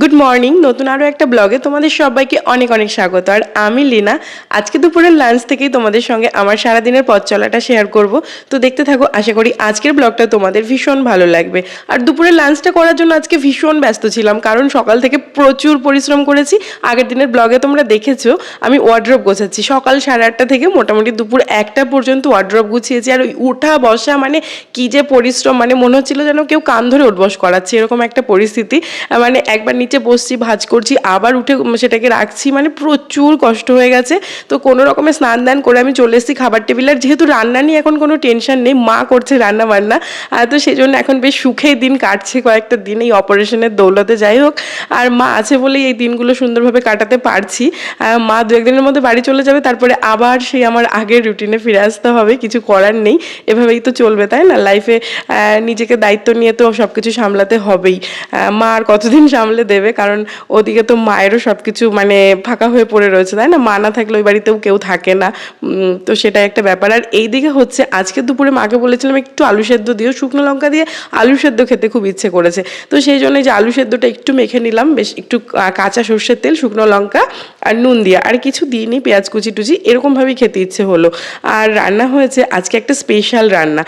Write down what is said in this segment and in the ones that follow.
Good morning নতুন আরও একটা ব্লগে তোমাদের সবাইকে অনেক অনেক স্বাগত। আর আমি লীনা। আজকে দুপুরের লাঞ্চ থেকেই তোমাদের সঙ্গে আমার সারাদিনের পথ চলাটা শেয়ার করব। তো দেখতে থাকো, আশা করি আজকের ব্লগটা তোমাদের ভীষণ ভালো লাগবে। আর দুপুরের লাঞ্চটা করার জন্য আজকে ভীষণ ব্যস্ত ছিলাম, কারণ সকাল থেকে প্রচুর পরিশ্রম করেছি। আগের দিনের ব্লগে তোমরা দেখেছ, আমি ওয়ার্ড্রপ গোছাচ্ছি। সকাল সাড়ে আটটা থেকে মোটামুটি দুপুর একটা পর্যন্ত ওয়ার্ড্রপ গুছিয়েছি। আর ওই উঠা বসা মানে কি যে পরিশ্রম মানে মনে হচ্ছিল যেন কেউ কান ধরে উঠবস করাচ্ছে, এরকম একটা পরিস্থিতি। মানে একবার নিচে বসছি ভাজ করছি আবার উঠে সেটাকে রাখছি মানে প্রচুর কষ্ট হয়ে গেছে। তো কোনো রকমে স্নান দান করে আমি চলে এসেছি খাবার টেবিল। আর যেহেতু রান্না নিয়ে এখন কোনো টেনশন নেই মা করছে রান্না বান্না আহ, তো সেই জন্য এখন বেশ সুখেই দিন কাটছে কয়েকটা দিন এই অপারেশনের দৌলতে। যাই হোক আর মা আছে বলেই এই দিনগুলো সুন্দরভাবে কাটাতে পারছি। মা দু একদিনের মধ্যে বাড়ি চলে যাবে তারপরে আবার সেই আমার আগের রুটিনে ফিরে আসতে হবে কিছু করার নেই। এভাবেই তো চলবে তাই না? লাইফে নিজেকে দায়িত্ব নিয়ে তো সব কিছু সামলাতে হবেই। মা আর কতদিন সামলে দেবে, কারণ ওদিকে তো মায়েরও সব কিছু মানে ফাঁকা হয়ে পড়ে রয়েছে, তাই না? মা না থাকলে ওই বাড়িতেও কেউ থাকে না। তো সেটা একটা ব্যাপার। আর এই দিকে হচ্ছে, আজকে দুপুরে মাকে বলেছিলাম একটু আলু সেদ্ধ দিও, শুকনো লঙ্কা দিয়ে আলু সেদ্ধ খেতে খুব ইচ্ছে করেছে। তো সেই জন্য যে আলু সেদ্ধটা একটু মেখে নিলাম, বেশ একটু কাঁচা সর্ষের তেল, শুকনো লঙ্কা আর নুন দিয়ে। আর কিছু দিইনি, পেঁয়াজ কুচি টুচি, এরকমভাবেই খেতে ইচ্ছে হলো। আর রান্না হয়েছে আজকে একটা স্পেশাল রান্না।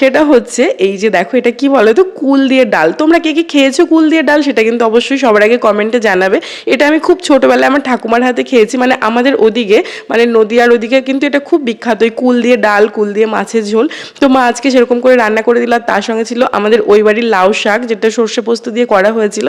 সেটা হচ্ছে, এই যে দেখো এটা কি বলো তো কুল দিয়ে ডাল। তোমরা কে কে খেয়েছো কুল দিয়ে ডাল? সেটা কিন্তু অবশ্যই সবার আগে কমেন্টে জানাবে। এটা আমি খুব ছোটোবেলায় আমার ঠাকুমার হাতে খেয়েছি। মানে আমাদের ওদিকে মানে নদীয়ার ওদিকে কিন্তু এটা খুব বিখ্যাত। ওই কুল দিয়ে ডাল, কুল দিয়ে মাছের ঝোল। তো মা আজকে সেরকম করে রান্না করে দিল আর তার সঙ্গে ছিল আমাদের ওই বাড়ির লাউ শাক, যেটা সর্ষে পোস্ত দিয়ে করা হয়েছিল।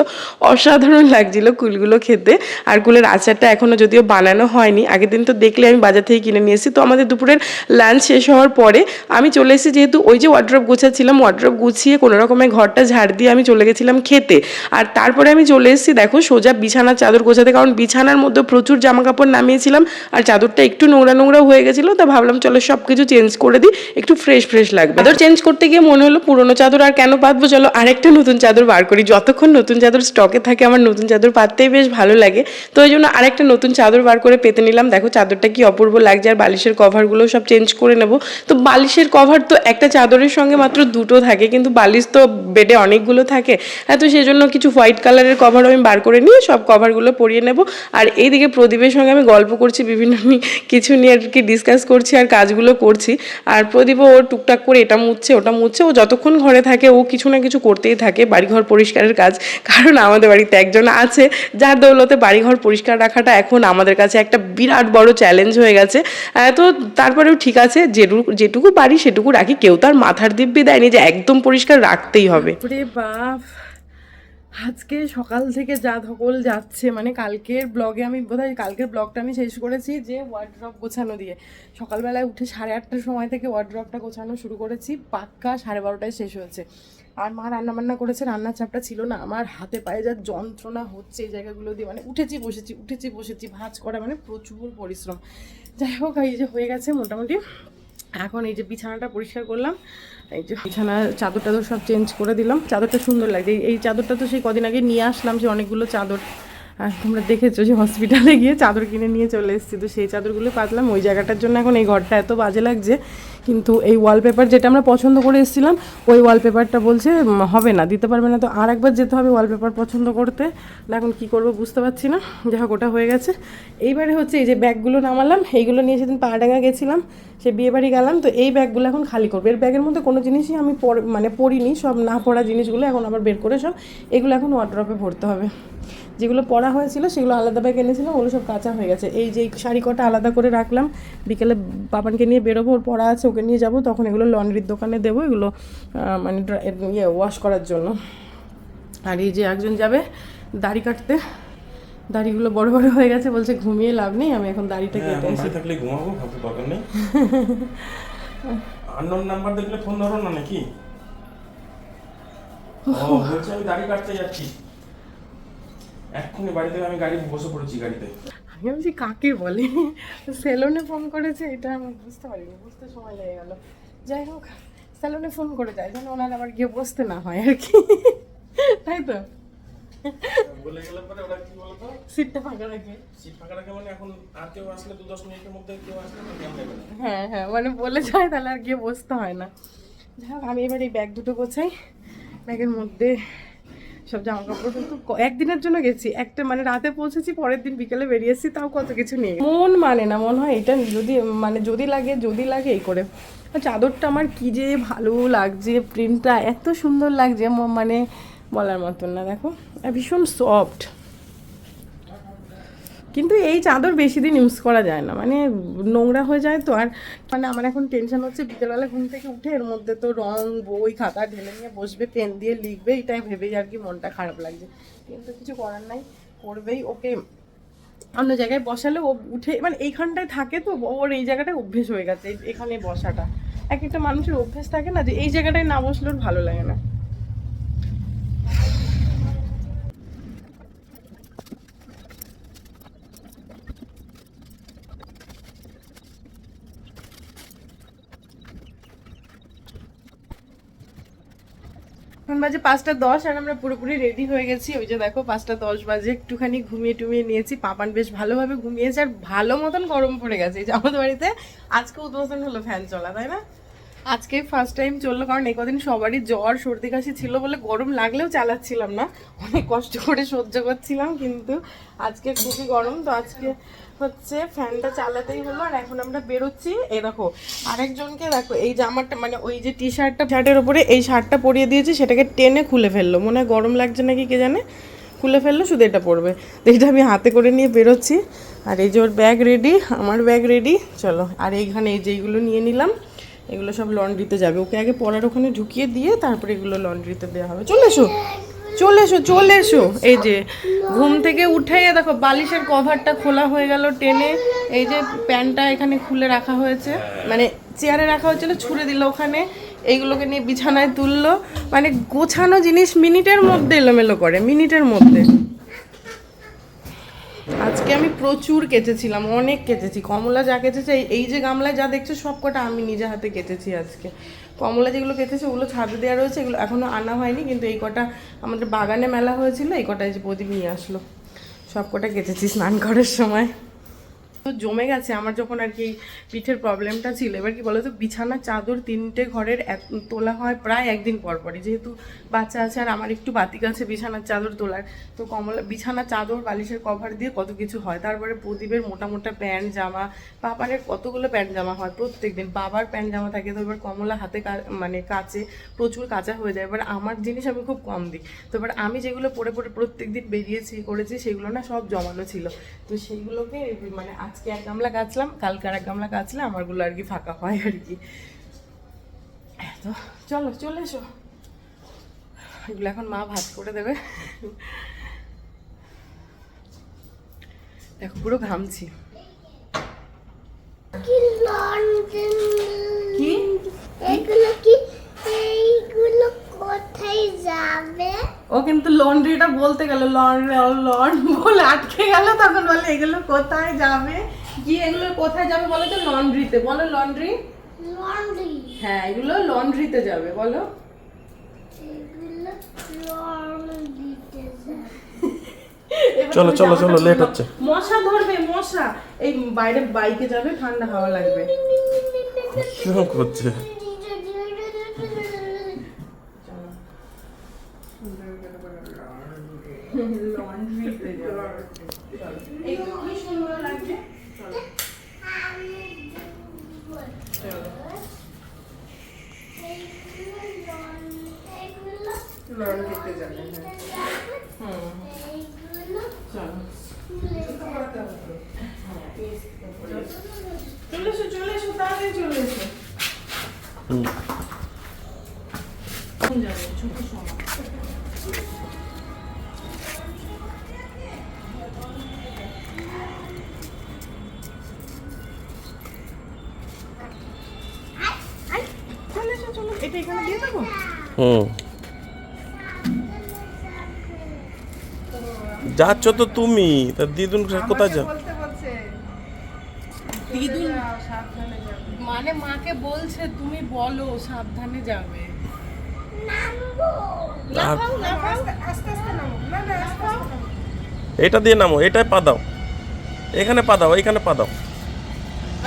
অসাধারণ লাগছিল কুলগুলো খেতে। আর কুলের আচারটা এখনও যদিও বানানো হয়নি, আগের দিন তো দেখলে আমি বাজার থেকে কিনে নিয়ে তো আমাদের দুপুরের লাঞ্চ শেষ হওয়ার পরে আমি চলে এসেছি যেহেতু ওই যে ওয়ার্ড্রপ গুছাচ্ছিলাম ওয়ার্ড্রপ গুছিয়ে কোনো রকমে ঘরটা ঝাড় দিয়ে আমি চলে গেছিলাম খেতে। আর তারপরে আমি চলে এসেছি, দেখো সোজা বিছানার চাদর গোছাতে, কারণ বিছানার মধ্যে প্রচুর জামা কাপড় নামিয়েছিলাম আর চাদরটা একটু নোংরা নোংরা হয়ে গেছিল, তা ভাবলাম চলো সব কিছু চেঞ্জ করে দিই, একটু ফ্রেশ ফ্রেশ লাগবে। চাদর চেঞ্জ করতে গিয়ে মনে হলো পুরোনো চাদর আর কেন পাতবো, চলো আরেকটা নতুন চাদর বার করি, যতক্ষণ নতুন চাদর স্টকে থাকে আমার নতুন চাদর পাততেই বেশ ভালো লাগে। তো ওই জন্য আরেকটা নতুন চাদর বার করে পেতে নিলাম, দেখো চাদরটা কি অপূর্ব লাগছে আর বালিশের কভারগুলো সব চেঞ্জ করে নেব। তো বালিশের কভার তো একটা চাদরের সঙ্গে মাত্র দুটো থাকে, কিন্তু বালিশ তো বেডে অনেকগুলো থাকে হ্যাঁ তো সেই জন্য কিছু হোয়াইট কালারের কভার আমি বার করে নিয়ে সব কভারগুলো পরিয়ে নেব। আর এইদিকে প্রদীপের সঙ্গে আমি গল্প করছি, বিভিন্ন কিছু নিয়ে আর কি ডিসকাস করছি আর কাজগুলো করছি। আর প্রদীপও ও টুকটাক করে এটা মুছছে, ওটা মুছছে, ও যতক্ষণ ঘরে থাকে ও কিছু না কিছু করতেই থাকে বাড়িঘর পরিষ্কারের কাজ। কারণ আমাদের বাড়িতে একজন আছে, যার দৌলতে বাড়িঘর পরিষ্কার রাখাটা এখন আমাদের কাছে একটা বিরাট বড় চ্যালেঞ্জ হয়ে গেছে। তো তারপরেও ঠিক আছে যেটুকু যেটুকু পারি সেটুকু রাখি। কেউ তার মাথার দিব্যি দেয়নি যে একদম পরিষ্কার রাখতেই হবে। বাপ। আজকে সকাল থেকে যা ধকল যাচ্ছে মানে কালকের ব্লগে আমি বোধহয় কালকের ব্লগটা আমি শেষ করেছি যে ওয়ার্ড্রপ গোছানো দিয়ে। সকালবেলায় উঠে সাড়ে আটটার সময় থেকে ওয়ার্ড্রপটা গোছানো শুরু করেছি, পাক্কা সাড়ে বারোটায় শেষ হয়েছে। আর মা রান্না বান্না করেছে রান্নার চাপটা ছিল না, আমার হাতে পায়ে যা যন্ত্রণা হচ্ছে এই জায়গাগুলো দিয়ে মানে উঠেছি, বসেছি উঠেছি, বসেছি, ভাজ করা মানে প্রচুর পরিশ্রম। যাই হোক, এই যে হয়ে গেছে মোটামুটি। এখন এই যে বিছানাটা পরিষ্কার করলাম এই যে বিছানার চাদর টাদর সব চেঞ্জ করে দিলাম। চাদরটা সুন্দর লাগছে। এই- এই চাদরটা তো সেই কদিন আগে নিয়ে আসলাম যে অনেকগুলো চাদর। আর তোমরা দেখেছ যে হসপিটালে গিয়ে চাদর কিনে নিয়ে চলে এসেছি। তো সেই চাদরগুলো পাতলাম, ওই জায়গাটার জন্য এখন এই ঘরটা এত বাজে লাগছে। কিন্তু এই ওয়ালপেপার যেটা আমরা পছন্দ করে এসেছিলাম, ওই ওয়ালপেপারটা বলছে হবে না, দিতে পারবে না। তো আর একবার যেতে হবে ওয়ালপেপার পছন্দ করতে। না, এখন কী করব বুঝতে পারছি না। যাই হোক, ওটা হয়ে গেছে। এইবারে হচ্ছে এই যে ব্যাগগুলো নামালাম, এইগুলো নিয়ে সেদিন পাহাড়াঙ্গা গেছিলাম, সে বিয়ে বাড়ি গেলাম, তো এই ব্যাগগুলো এখন খালি করব। এর ব্যাগের মধ্যে কোনো জিনিসই আমি মানে পড়িনি সব না পড়া জিনিসগুলো এখন আবার বের করে সব, এগুলো এখন ওয়াটারপে ভরতে হবে। যেগুলো পড়া হয়েছিল সেগুলো আলাদা ব্যাগ এনেছিলাম ওগুলো সব কাঁচা হয়ে গেছে। এই যে শাড়ি কটা আলাদা করে রাখলাম বিকেলে বাবানকে নিয়ে বেরোবো ওর পড়া আছে ওকে নিয়ে যাব তখন এগুলো লন্ড্রির দোকানে দেবো এগুলো মানে ইয়ে ওয়াশ করার জন্য। আর এই যে একজন যাবে দাড়ি কাটতে দাড়িগুলো বড় বড় হয়ে গেছে বলছে ঘুমিয়ে লাভ নেই আমি এখন দাড়িটা হ্যাঁ, কেটে থাকলে ঘুমাবো দরকার নেই। আননোন নাম্বার দেখলে ফোন ধরো না নাকি? ও বলছে আমি গাড়ি কাটতে যাচ্ছি। এক্ষুনি বাড়ি থেকে আমি গাড়ি বসে পড়েছি গাড়িতে। আমি বলছি কাকে বলে? সেলুনে ফোন করেছে এটা আমি বুঝতে পারিনি বুঝতে সময় লেগে গেল। যাই হোক সেলুনে ফোন করে যায় যেন ওনার আবার গিয়ে বসতে না হয় আর কি। তাই তো? বলে গেলে পরে ওরা কি বলতো? সিটটা ফাঁকা রাখে। সিট ফাঁকা রাখে মানে এখন আর কেউ আসলে দু দশ মিনিটের মধ্যে কেউ আসলে তো জ্ঞান দেবে না হ্যাঁ হ্যাঁ মানে বলে যায় তাহলে আর গিয়ে বসতে হয় না। যাই হোক আমি এবার এই ব্যাগ দুটো গোছাই। ব্যাগের মধ্যে সব জামা কাপড় কিন্তু একদিনের জন্য গেছি। একটা মানে রাতে পৌঁছেছি, পরের দিন বিকেলে বেরিয়েছি তাও কত কিছু নেই। মন মানে না, মনে হয় এটা যদি মানে যদি লাগে যদি লাগে এই করে। চাদরটা আমার কি যে ভালো লাগছে প্রিন্টটা এত সুন্দর লাগছে মানে বলার মতন না, দেখো। ভীষণ সফট কিন্তু এই চাদর বেশি দিন ইউজ করা যায় না। মানে নোংরা হয়ে যায় তো আর মানে আমার এখন টেনশন হচ্ছে, বিকেলবেলা ঘুম থেকে উঠে এর মধ্যে তো রং, বই, খাতা ঢেলে নিয়ে বসবে পেন দিয়ে লিখবে, এটাই ভেবেই আর কি মনটা খারাপ লাগছে। কিন্তু কিছু করার নাই, করবেই, ওকে অন্য জায়গায় বসালে ও উঠে মানে এইখানটায় থাকে তো, ওর এই জায়গাটায় অভ্যেস হয়ে গেছে, এখানে বসাটা। এক একটা মানুষের অভ্যেস থাকে না যে এই জায়গাটায় না বসলে ওর ভালো লাগে না। বাজে পাঁচটা দশ আর আমরা পুরোপুরি রেডি হয়ে গেছি। ওই যে দেখো, পাঁচটা দশ বাজে। একটুখানি ঘুমিয়ে টুমিয়ে নিয়েছি। পাপান বেশ ভালোভাবে ঘুমিয়েছে আর ভালো মতন গরম পড়ে গেছে। এই যে আমাদের বাড়িতে আজকে উদ্বোধন হলো ফ্যান চলা, তাই না? আজকে ফার্স্ট টাইম চলল, কারণ এই কদিন সবারই জ্বর, সর্দি কাশি ছিল বলে গরম লাগলেও চালাচ্ছিলাম না। অনেক কষ্ট করে সহ্য করছিলাম, কিন্তু আজকে খুবই গরম। তো আজকে হচ্ছে ফ্যানটা চালাতেই হলো, আর এখন আমরা বেরোচ্ছি এই দেখো, আরেকজনকে দেখো, এই জামাটা মানে ওই যে টি শার্টটা শার্টের উপরে এই শার্টটা পরিয়ে দিয়েছি, সেটাকে টেনে খুলে ফেলল। মনে হয় গরম লাগছে নাকি কে জানে? খুলে ফেলল, শুধু এটা পড়বে তো এটা আমি হাতে করে নিয়ে বেরোচ্ছি। আর এই যে ওর ব্যাগ রেডি আমার ব্যাগ রেডি চলো। আর এইখানে এই যে এইগুলো নিয়ে নিলাম, এগুলো সব লন্ড্রিতে যাবে। ওকে আগে পড়ার ওখানে ঢুকিয়ে দিয়ে তারপরে এগুলো লন্ড্রিতে দেওয়া হবে। চলে এসো। চলে এসো চলে এসো। এই যে, ঘুম থেকে উঠে দেখো, বালিশের কভারটা খোলা হয়ে গেল টেনে। এই যে প্যান্টটা এখানে খুলে রাখা হয়েছে। মানে চেয়ারে রাখা হয়েছিল, ছুঁড়ে দিল ওখানে। এইগুলোকে নিয়ে বিছানায় তুললো। মানে গোছানো জিনিস মিনিটের মধ্যে এলোমেলো করে, মিনিটের মধ্যে। আজকে আমি প্রচুর কেচেছিলাম, অনেক কেচেছি। কমলা যা কেচেছে, এই- যে গামলায় যা দেখছ সব কটা আমি নিজে হাতে কেচেছি আজকে। কমলা যেগুলো কেটেছে, ওগুলো ছাদে দেওয়া রয়েছে, এগুলো এখনও আনা হয়নি, কিন্তু এই কটা আমাদের বাগানে মেলা হয়েছিল, এই কটা এই যে প্রদীপ নিয়ে আসলো। সব কটা কেটেছি স্নান করার সময়। তো জমে গেছে। আমার যখন আর কি পিঠের প্রবলেমটা ছিল, এবার কি বলতো, বিছানা, চাদর তিনটে ঘরের তোলা হয় প্রায় একদিন পর পরই। যেহেতু বাচ্চা আছে আর আমার একটু বাতিক আছে বিছানার চাদর তোলার, তো কমলা, বিছানা, চাদর, বালিশের কভার দিয়ে কত কিছু হয়। তারপরে প্রদীপের মোটা মোটা প্যান্ট জামা পাপানের কতগুলো প্যান্ট জামা হয় প্রত্যেক দিন বাবার প্যান্ট জামা থাকে তো এবার কমলা হাতে মানে কাচে, প্রচুর কাঁচা হয়ে যায়। এবার আমার জিনিস আমি খুব কম দিই। তো এবার আমি যেগুলো পরে পরে প্রত্যেক দিন বেরিয়েছি, করেছি, সেগুলো না সব জমানো ছিল। তো সেইগুলোকে মানে আজকে এক গামলা কাচলাম কালকে আর এক গামলা কাচলে আমারগুলো আর কি ফাঁকা হয় আর কি। তো চলো চলে এসো। এগুলো এখন মা ভাত করে দেবে। দেখো পুরো ঘামছি। কি? এইগুলো কোথায় যাবে? ও কিন্তু লন্ড্রিটা বলতে গেল লন লন বলে আটকে গেল তখন বলে এগুলো কোথায় যাবে? কি এগুলো কোথায় যাবে বলো তো লন্ড্রিতে। বলো লন্ড্রি। লন্ড্রি। হ্যাঁ এগুলো লন্ড্রিতে যাবে বলো। চলো, চলো, চলো, খুলো। হচ্ছে। মশা ধরবে মশা। এই বাইরে বাইকে যাবে ঠান্ডা হাওয়া লাগবে। করছে? চলে এসো। চলে এসো তাড়াতাড়ি চলে এসো। এটা এখানে দিয়ে দেবো? হুম। যাচ্ছ তো তুমি তা দিদুন কোথায় যা বলতে বলছে দিদুন মানে মাকে বলছে তুমি বলো সাবধানে যাবে। এটা দিয়ে নামো এটাই পা দাও। এখানে পা দাও এখানে পা দাও।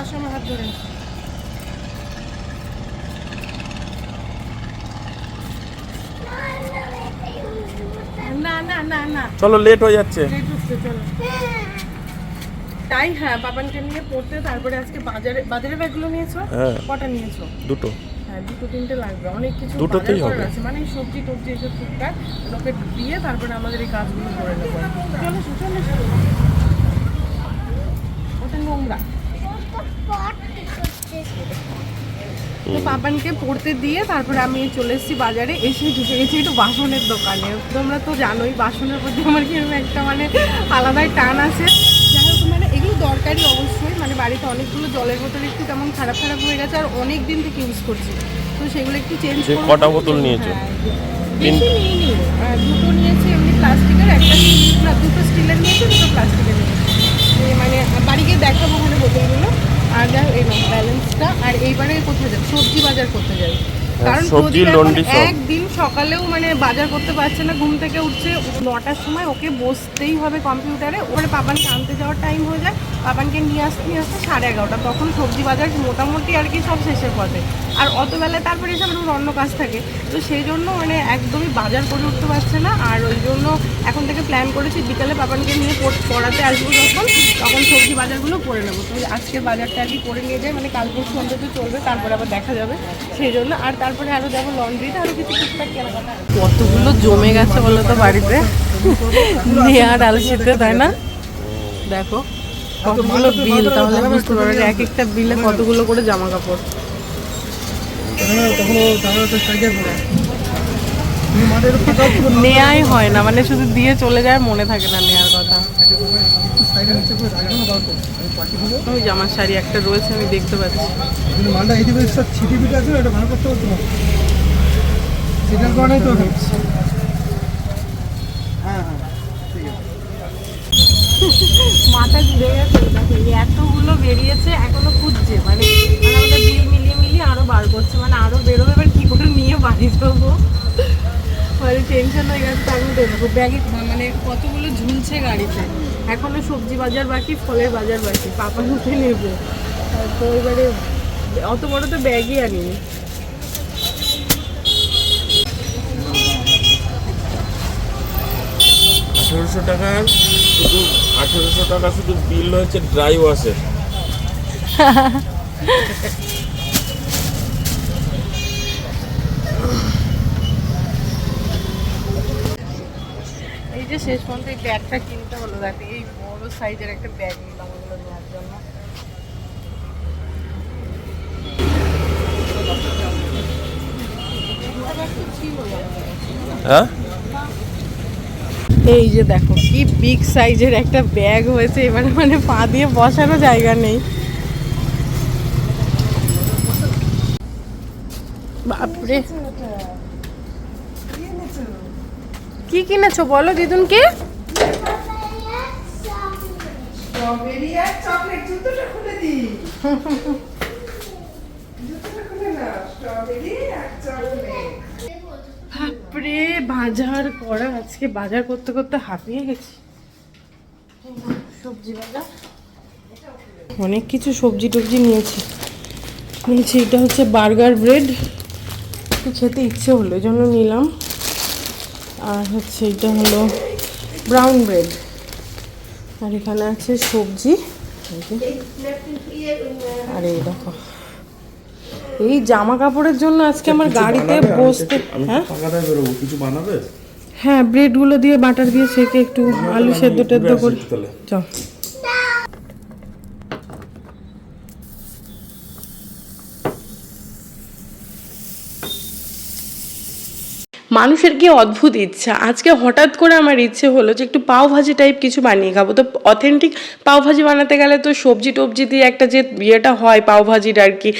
আসো আমার হাত ধরে। না না না চলো লেট হয়ে যাচ্ছে। চলো। তাই হ্যাঁ বাবানকে নিয়ে পড়তে তারপরে আজকে বাজারে বাজারে ব্যাগগুলো নিয়েছো? হ্যাঁ। কটা নিয়েছো? দুটো। হ্যাঁ দুটো তিনটে লাগবে। অনেক কিছু দুটোতেই হবে। মানে সবজি টবজি এসব টুকটাক লোকে দিয়ে তারপরে আমাদের এই কাজগুলো করে নেব। চলো এসো, ওটা নোংরা। তো পাপানকে পড়তে দিয়ে তারপরে আমি চলে এসেছি বাজারে। এসে ঢুকে গেছি একটু বাসনের দোকানে। তোমরা তো জানোই বাসনের প্রতি আমার কীরকম একটা মানে আলাদাই টান আছে। মানে এগুলো দরকারি অবশ্যই মানে বাড়িতে অনেকগুলো জলের বোতল একটু কেমন খারাপ খারাপ হয়ে গেছে আর অনেক দিন থেকে ইউজ করছি। তো সেগুলো একটু চেঞ্জ যে কটা বোতল নিয়েছো? বেশি নিইনি। আহ, দুটো নিয়েছি এমনি প্লাস্টিকের একটা না দুটো স্টিলের নিয়েছি দুটো প্লাস্টিকের নিয়েছি। মানে বাড়ি গিয়ে দেখাবো ওখানে বোতলগুলো। আর হোক এই ব্যালেন্সটা আর এইবারে কোথায় যাবে? সবজি বাজার করতে যাই কারণ হ্যাঁ, সবজি, লন্ডি। একদিন সকালেও মানে বাজার করতে পারছে না ঘুম থেকে উঠছে নটার সময় ওকে বসতেই হবে কম্পিউটারে ওখানে পাপাকে আনতে যাওয়ার টাইম হয়ে যায় পাপানকে নিয়ে আসতে নিয়ে আসতে সাড়ে এগারোটা। তখন সবজি বাজার মোটামুটি আর কি সব শেষের পথে। আর অত বেলায় তারপরে এসে ওর অন্য কাজ থাকে। তো সেই জন্য মানে একদমই বাজার করে উঠতে পারছে না। আর ওই জন্য এখন থেকে প্ল্যান করেছি বিকালে পাপানকে নিয়ে পড়াতে আসব যখন। তখন সবজি বাজারগুলো করে নেব। তো আজকে বাজারটা আর কি করে নিয়ে যাই। মানে কাল পরশু অন্তত চলবে। তারপরে আবার দেখা যাবে। সেই জন্য আর তারপরে আরও যাব লন্ড্রিতে আরও কিছু টুকটাক কেনাকাটা। কতগুলো জমে গেছে বলো তো বাড়িতে? নেয়ার আলসিতে তাই না? দেখো। কতগুলো বিল তাহলে বুঝতে পারবে যে এক একটা বিলে কতগুলো করে জামা কাপড় নেয়াই হয় না মানে শুধু দিয়ে চলে যায় মনে থাকে না নেয়ার কথা। ওই জামার শাড়ি একটা রয়েছে আমি দেখতে পাচ্ছি। মালটা এই দিকে সব ছিটি পিটি আছে এটা ভালো করতে হতো সেটার কারণেই তো হচ্ছে হ্যাঁ হ্যাঁ ঠিক এতগুলো বেরিয়েছে, এখনও খুঁজছে মানে মানে আমাদের বিল মিলিয়ে মিলিয়ে আরও বার করছে মানে আরও বেরোবে, এবার কি করে নিয়ে বাড়ি যাব? মানে টেনশন হয়ে গেছে তার মধ্যে দেখো, ব্যাগে মানে কতগুলো ঝুলছে গাড়িতে, এখনও সবজি বাজার বাকি, ফলের বাজার বাকি, পাপা উঠে নেব। তো এবারে অত বড় তো ব্যাগই আনিনি। আঠেরোশো টাকার শুধু আঠেরোশো টাকা শুধু বিল হচ্ছে ড্রাই ওয়াশের এই যে শেষ পর্যন্ত এই ব্যাগটা কিনতে হলো দেখো এই বড় সাইজের একটা ব্যাগ নিলাম ওগুলো নেওয়ার জন্য। হ্যাঁ? এই যে দেখো, কি বিগ সাইজের একটা ব্যাগ হয়েছে, এবারে মানে পা দিয়ে বসারও জায়গা নেই। বাপরে। কি কিনেছো বলো দিদুনকে? স্ট্রবেরি আর চকলেট জুতোটা খুলে দি জুতোটা খুলে না স্ট্রবেরি আর চকলেট বাপরে বাজার করা আজকে বাজার করতে করতে হাঁপিয়ে গেছি। সবজি বাজার? অনেক কিছু সবজি টবজি নিয়েছি। নিয়েছি এটা হচ্ছে বার্গার ব্রেড। একটু খেতে ইচ্ছে হলো এই জন্য নিলাম। আর হচ্ছে এটা হলো ব্রাউন ব্রেড। আর এখানে আছে সবজি। আর এই দেখো। এই জামা কাপড়ের জন্য আজকে আমার গাড়িতে বসতে হ্যাঁ? কিছু বানাবে? হ্যাঁ ব্রেডগুলো দিয়ে বাটার দিয়ে সেকে একটু আলু সেদ্ধ টেদ্ধ করে চল। মানুষের কি অদ্ভুত ইচ্ছা? আজকে হঠাৎ করে আমার ইচ্ছে হলো যে একটু পাও ভাজি টাইপ কিছু বানিয়ে খাব। তো অথেন্টিক পাও ভাজি বানাতে গেলে তো সবজি টবজি দিয়ে একটা যে ইয়েটা হয় পাও ভাজির আর কি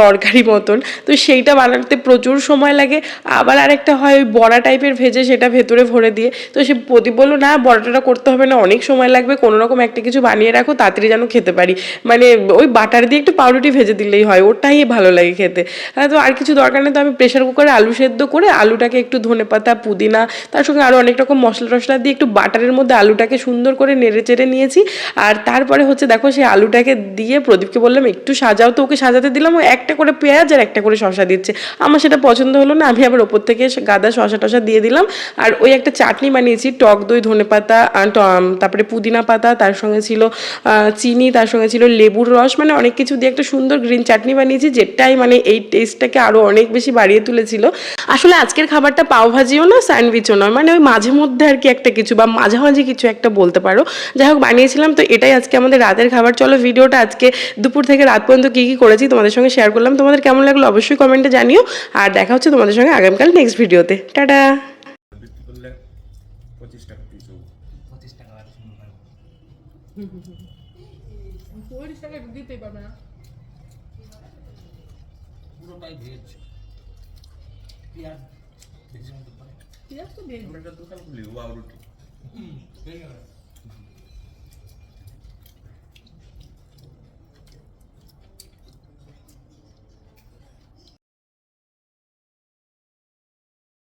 তরকারি মতন তো সেইটা বানাতে প্রচুর সময় লাগে। আবার আরেকটা হয় ওই বড়া টাইপের ভেজে সেটা ভেতরে ভরে দিয়ে। তো সে প্রদীপ বলল না বড়াটা করতে হবে না অনেক সময় লাগবে কোনো রকম একটা কিছু বানিয়ে রাখো তাড়াতাড়ি যেন খেতে পারি। মানে ওই বাটার দিয়ে একটু পাউরুটি ভেজে দিলেই হয় ওটাই ভালো লাগে খেতে। হ্যাঁ, তো আর কিছু দরকার নেই তো আমি প্রেশার কুকারে আলু সেদ্ধ করে আলুটাকে একটু একটু ধনেপাতা পুদিনা, তার সঙ্গে আরও অনেক রকম মশলা টশলা দিয়ে একটু বাটারের মধ্যে আলুটাকে সুন্দর করে নেড়ে চেড়ে নিয়েছি। আর তারপরে হচ্ছে দেখো সেই আলুটাকে দিয়ে প্রদীপকে বললাম, একটু সাজাও তো, ওকে সাজাতে দিলাম, ও একটা করে পেঁয়াজ আর একটা করে শশা দিচ্ছে। আমার সেটা পছন্দ হলো না, আমি আবার ওপর থেকে গাদা শশা টশা দিয়ে দিলাম। আর ওই একটা চাটনি বানিয়েছি, টক দই ধনেপাতা আর ট- তারপরে পুদিনা পাতা, তার সঙ্গে ছিল চিনি, তার সঙ্গে ছিল লেবুর রস মানে অনেক কিছু দিয়ে একটা সুন্দর গ্রিন চাটনি বানিয়েছি, যেটাই মানে এই টেস্টটাকে আরও অনেক বেশি বাড়িয়ে তুলেছিল। আসলে আজকের খাবারটা পাওভাজিও না স্যান্ডউইচও নয়। মানে ওই মাঝে মধ্যে আর কি একটা কিছু বা মাঝামাঝি কিছু একটা বলতে পারো। যাই হোক বানিয়েছিলাম তো এটাই আজকে আমাদের রাতের খাবার। চলো ভিডিওটা আজকে দুপুর থেকে রাত পর্যন্ত কী কী করেছি তোমাদের সঙ্গে শেয়ার করলাম। তোমাদের কেমন লাগল অবশ্যই কমেন্টে জানিও। আর দেখা হচ্ছে তোমাদের সঙ্গে আগামীকাল নেক্সট ভিডিওতে। টাটা! পুরোটাই ভেজ পেঁয়াজ আমরা একটা দোকান খুলি ওয়াও রুটি